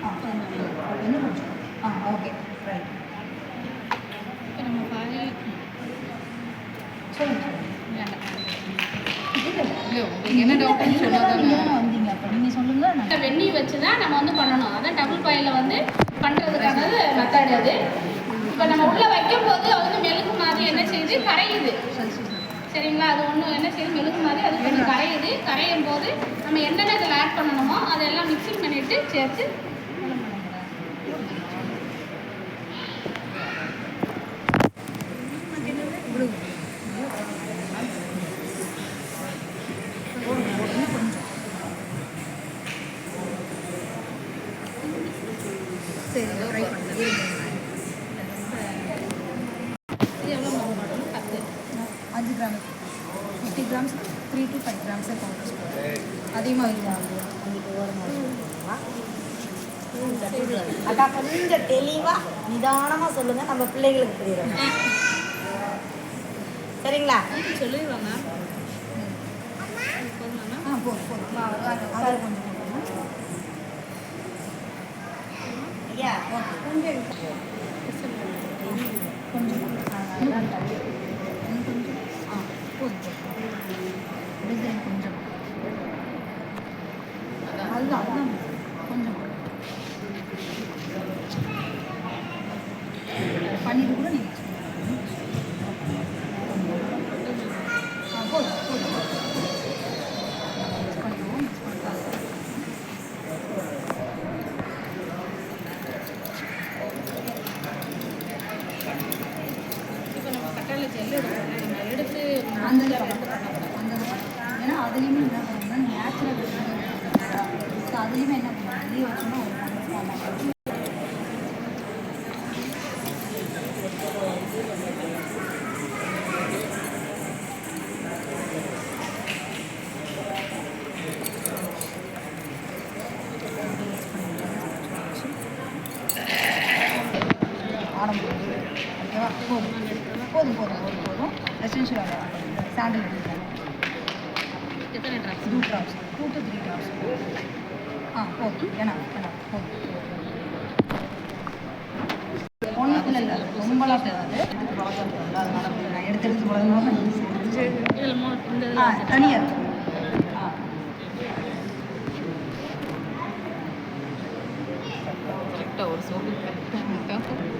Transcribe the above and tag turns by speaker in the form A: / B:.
A: ஆ இன்னும் கொஞ்சம் ஆ okay right
B: இப்போ நம்ம பாதி
A: சொல்லுங்க சொல்லுங்க
B: வேண்டாம்
A: இல்லை
B: இல்லை உங்களுக்கு என்ன டவுட்னு
A: வந்தீங்க அப்போ நீங்கள் சொல்லுங்கள்
B: வெந்நீர் வச்சு தான் நம்ம வந்து பண்ணணும் அதான் டபுள் பாயில் வந்து பண்ணுறதுக்கானது மெத்தட் அது இப்போ நம்ம உள்ளே வைக்கும்போது அது வந்து மெழுகு மாதிரி என்ன செய்யுது கரையுது சரிங்களா அது ஒன்றும் என்ன செய்யும்? மெழுகு மாதிரி அது கொஞ்சம் கரையுது. கரையும் போது நம்ம என்னென்ன இதில் ஆட் பண்ணணுமோ அதெல்லாம் மிக்சிங் பண்ணிவிட்டு சேர்த்து
A: சரி ட்ரை பண்ணுறேன் கிராம்ஸ் த்ரீ டு ஃபைவ் கிராம்ஸே பவுடர்ஸ் அதிகமாக இல்லை
C: அக்கா கொஞ்சம் தெளிவா நிதானமா சொல்லுங்க நம்ம பிள்ளைகளுக்கு புரியும் சரிங்களா
B: சொல்லிடுவாங்க
A: ஆ போதும் போதும் கொஞ்சம்
C: ஐயா கொஞ்சம்
A: கொஞ்சம் ஆ போதும் டிசைன் கொஞ்சம் அதுதான் அதுதான் கொஞ்சம் பன்னீர் கூட நீங்கள் ஆ போதும் போதும் மிக்ஸ் பண்ணிடுவோம் மிக்ஸ் பண்ணிட்டு
B: இப்போ நம்ம கட்டாளி ஜெல் எடுக்கணும் நம்ம எடுத்து
A: அந்த ஏன்னா அதுலேயுமே என்ன பண்ணுறோம்னா நேச்சுரல் அதுலேயுமே என்ன பண்ணுறோம் வெளியே வச்சோம்னா ஒரு நல்ல ஃபார்ம் ஆகும் ஆரம்பம் ஓகேவா போதும் போதும் போதும் போதும் போதும் எசென்ஷியல் ஆயில் சாண்டில் எடுத்துக்கலாம்
B: எத்தனை drops
A: two drops two to three drops ஆ போதும் ஏன்னா ஏன்னா போதும் ஒன்றும் இல்லை இல்லை ரொம்பலாம் தேவை அதனால நான் எடுத்து எடுத்து
B: இந்த
A: ஆ தனியாக ஆ
B: கரெக்டாக ஒரு சோப்பு